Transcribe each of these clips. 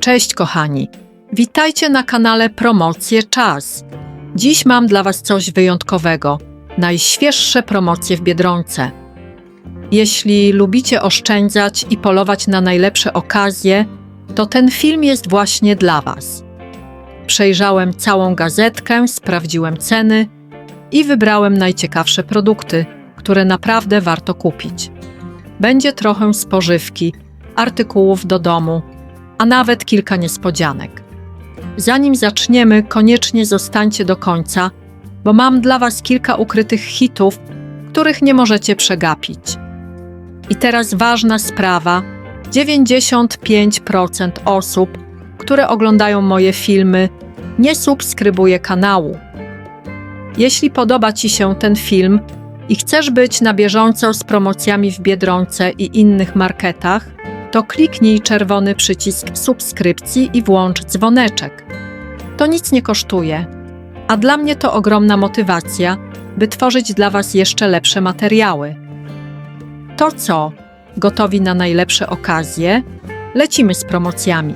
Cześć kochani, witajcie na kanale Promocje Czas. Dziś mam dla Was coś wyjątkowego. Najświeższe promocje w Biedronce. Jeśli lubicie oszczędzać i polować na najlepsze okazje, to ten film jest właśnie dla Was. Przejrzałem całą gazetkę, sprawdziłem ceny i wybrałem najciekawsze produkty, które naprawdę warto kupić. Będzie trochę spożywki, artykułów do domu, a nawet kilka niespodzianek. Zanim zaczniemy, koniecznie zostańcie do końca, bo mam dla Was kilka ukrytych hitów, których nie możecie przegapić. I teraz ważna sprawa: 95% osób, które oglądają moje filmy, nie subskrybuje kanału. Jeśli podoba Ci się ten film i chcesz być na bieżąco z promocjami w Biedronce i innych marketach, to kliknij czerwony przycisk subskrypcji i włącz dzwoneczek. To nic nie kosztuje, a dla mnie to ogromna motywacja, by tworzyć dla Was jeszcze lepsze materiały. To co? Gotowi na najlepsze okazje? Lecimy z promocjami.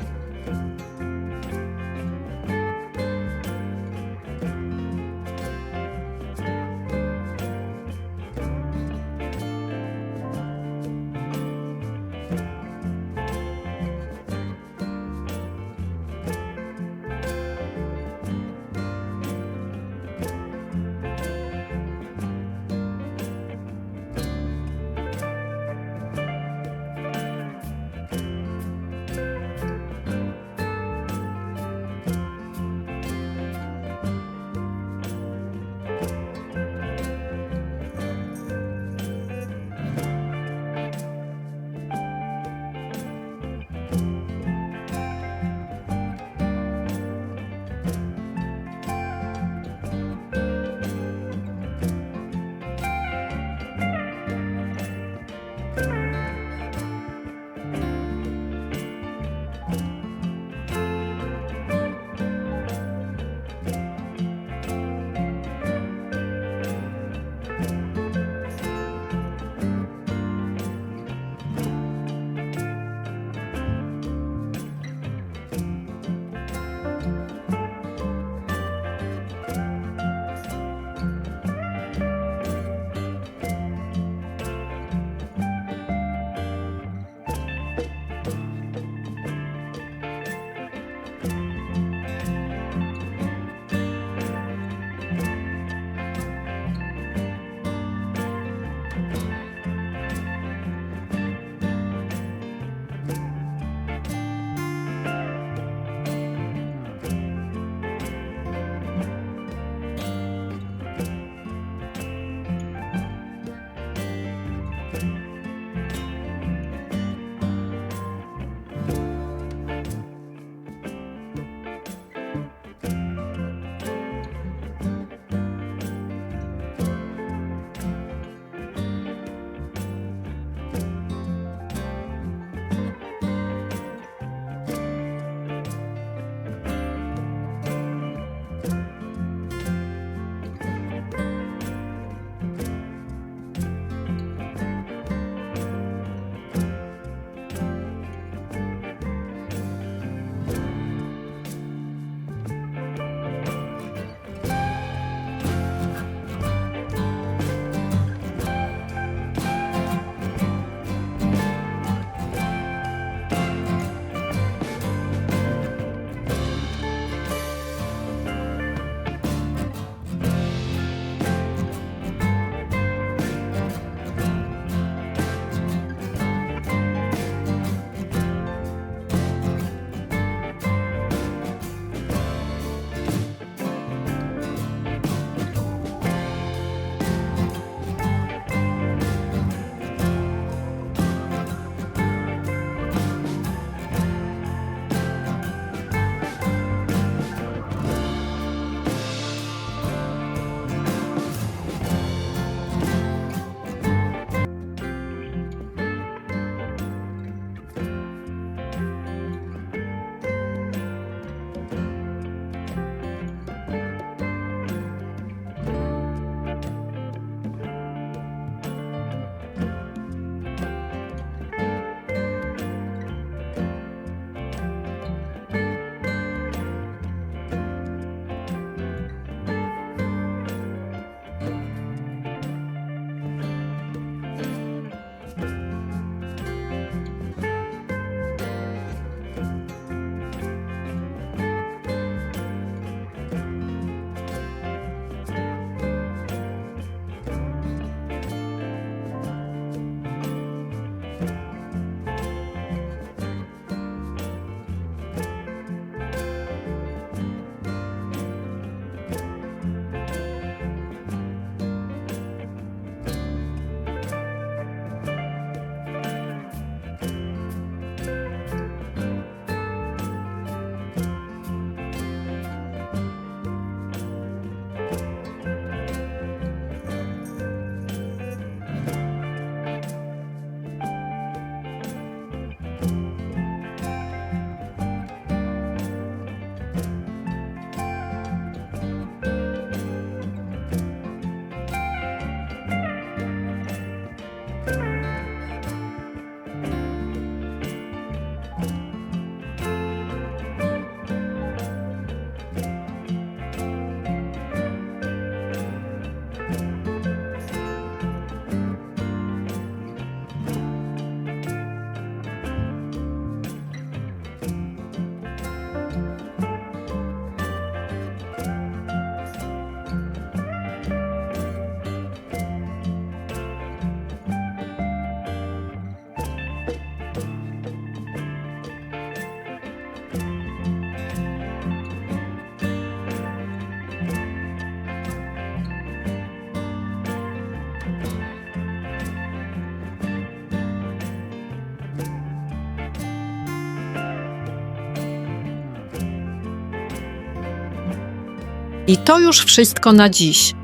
I to już wszystko na dziś.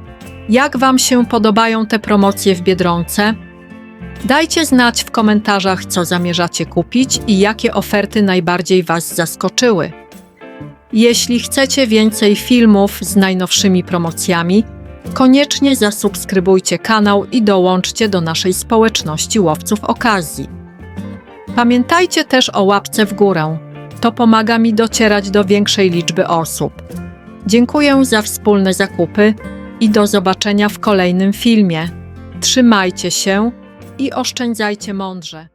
Jak Wam się podobają te promocje w Biedronce? Dajcie znać w komentarzach, co zamierzacie kupić i jakie oferty najbardziej Was zaskoczyły. Jeśli chcecie więcej filmów z najnowszymi promocjami, koniecznie zasubskrybujcie kanał i dołączcie do naszej społeczności łowców okazji. Pamiętajcie też o łapce w górę. To pomaga mi docierać do większej liczby osób. Dziękuję za wspólne zakupy i do zobaczenia w kolejnym filmie. Trzymajcie się i oszczędzajcie mądrze.